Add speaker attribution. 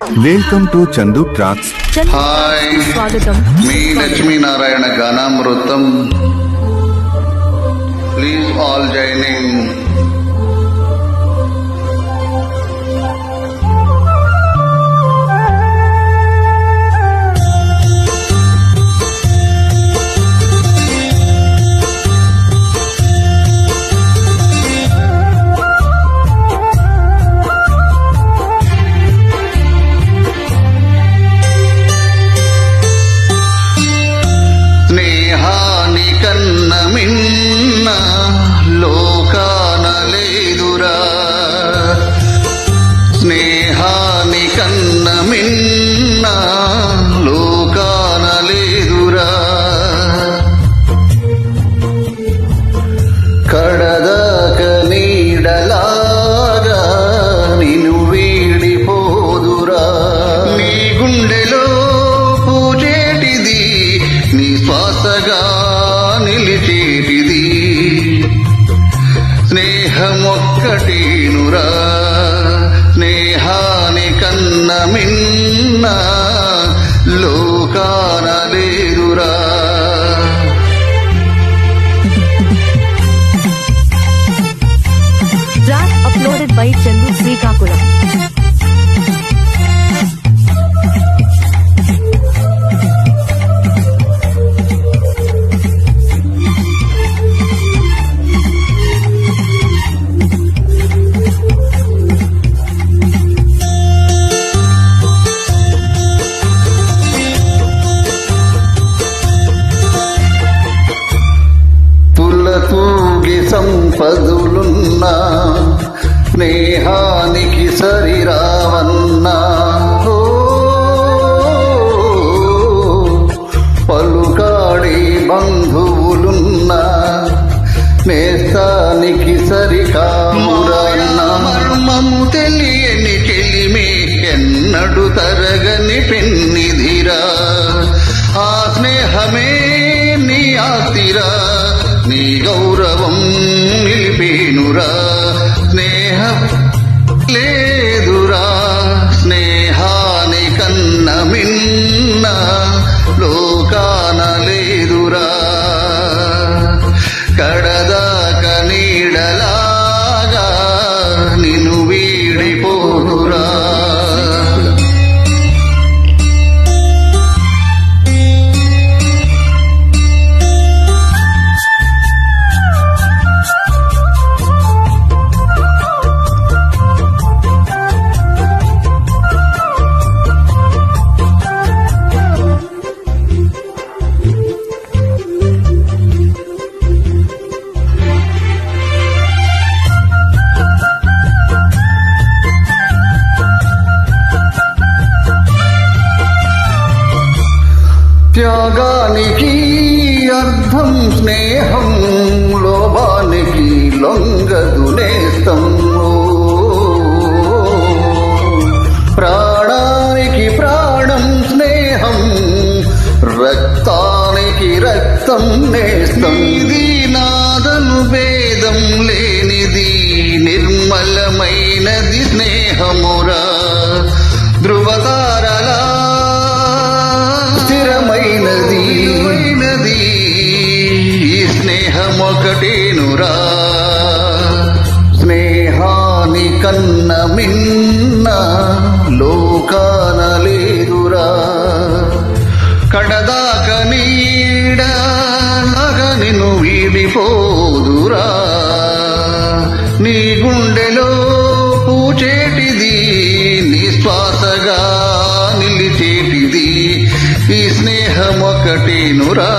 Speaker 1: Welcome to Chandu tracks
Speaker 2: hi
Speaker 3: స్వాగతం
Speaker 2: మీ లక్ష్మీనారాయణ గానామృతం ప్లీజ్ ఆల్ జైనింగ్ స్నేహాని కన్న మిన్న లోకాన లేదురా. కడదాక నీడలాగా నిను వీడిపోదురా. నీ గుండెలో పూజేటిది నీ శ్వాసగా నిలిచేటిది. స్నేహమొక్కటేనురా స్నేహా కన్న మిన్న లోకాన లేదురా
Speaker 3: ట్రాక్ అప్లోడెడ్ బై చందు
Speaker 2: పదులున్నా స్నేహానికి సరిరావన్నా. ఓ, పలుకాడి బంధువులున్నా నేస్తానికి సరికామురాయన మర్మము తెలియని కెలిమే ఎన్నడు తరగని పెన్నిధిరా. ఆ స్నేహమే నీ ఆస్తిరా నీ గౌ లేదురా స్నేహాని కన్న మిన్న లోకా त्यागानिकी अर्धम स्नेह కడదాక నీడ నిన్ను వీడిపోదురా నీ గుండెలో పూచేటిది నీ శ్వాసగా నిలిచేటిది ఈ స్నేహం ఒకటేనురా